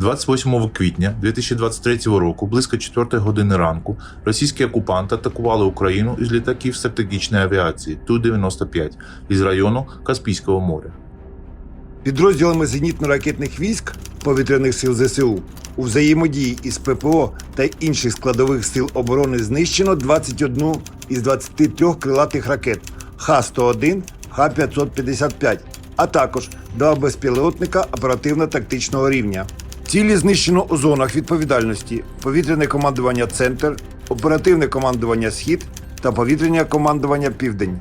28 квітня 2023 року, близько 4 години ранку, російські окупанти атакували Україну із літаків стратегічної авіації Ту-95 із району Каспійського моря. Підрозділами зенітно-ракетних військ повітряних сил ЗСУ у взаємодії із ППО та інших складових сил оборони знищено 21 із 23 крилатих ракет Х-101, Х-555, а також два безпілотника оперативно-тактичного рівня. Цілі знищено у зонах відповідальності повітряне командування Центр, оперативне командування Схід та повітряне командування Південь.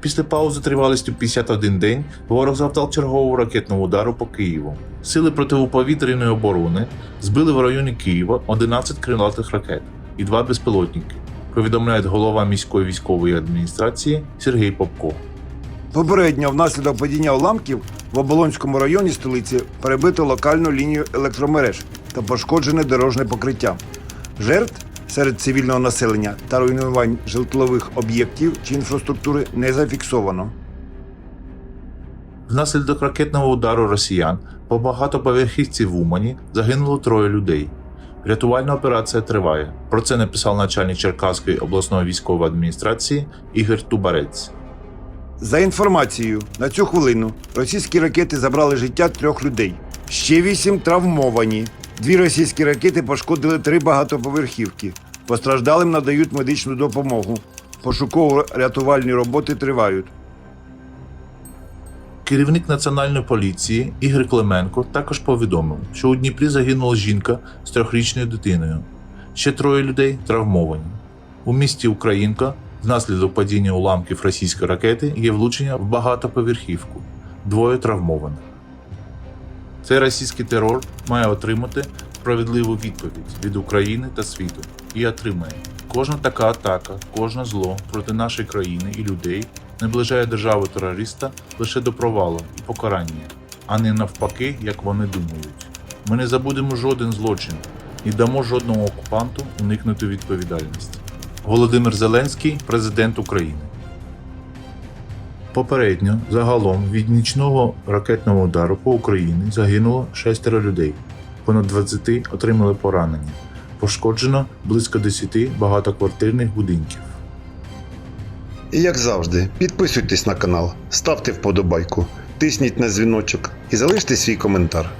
Після паузи тривалістю 51 день ворог завдав чергового ракетного удару по Києву. Сили протиповітряної оборони збили в районі Києва 11 крилатих ракет і два безпілотники, повідомляє голова міської військової адміністрації Сергій Попко. Попередньо внаслідок падіння уламків в Оболонському районі столиці перебито локальну лінію електромереж та пошкоджене дорожне покриття. Жертв серед цивільного населення та руйнувань житлових об'єктів чи інфраструктури не зафіксовано. Внаслідок ракетного удару росіян по багатоповерхівці в Умані загинуло троє людей. Рятувальна операція триває. Про це написав начальник Черкаської обласної військової адміністрації Ігор Тубарець. За інформацією, на цю хвилину російські ракети забрали життя трьох людей. Ще вісім травмовані. Дві російські ракети пошкодили три багатоповерхівки. Постраждалим надають медичну допомогу. Пошуково-рятувальні роботи тривають. Керівник національної поліції Ігор Клименко також повідомив, що у Дніпрі загинула жінка з трьохрічною дитиною. Ще троє людей травмовані. У місті Українка внаслідок падіння уламків російської ракети є влучення в багатоповерхівку. Двоє травмованих. Цей російський терор має отримати справедливу відповідь від України та світу і отримає. Кожна така атака, кожне зло проти нашої країни і людей наближає державу терориста лише до провалу і покарання, а не навпаки, як вони думають. Ми не забудемо жоден злочин і дамо жодному окупанту уникнути відповідальності. Володимир Зеленський, президент України. Попередньо загалом від нічного ракетного удару по Україні загинуло шестеро людей, понад 20 отримали поранення. Пошкоджено близько 10 багатоквартирних будинків. І як завжди, підписуйтесь на канал, ставте вподобайку, тисніть на дзвіночок і залиште свій коментар.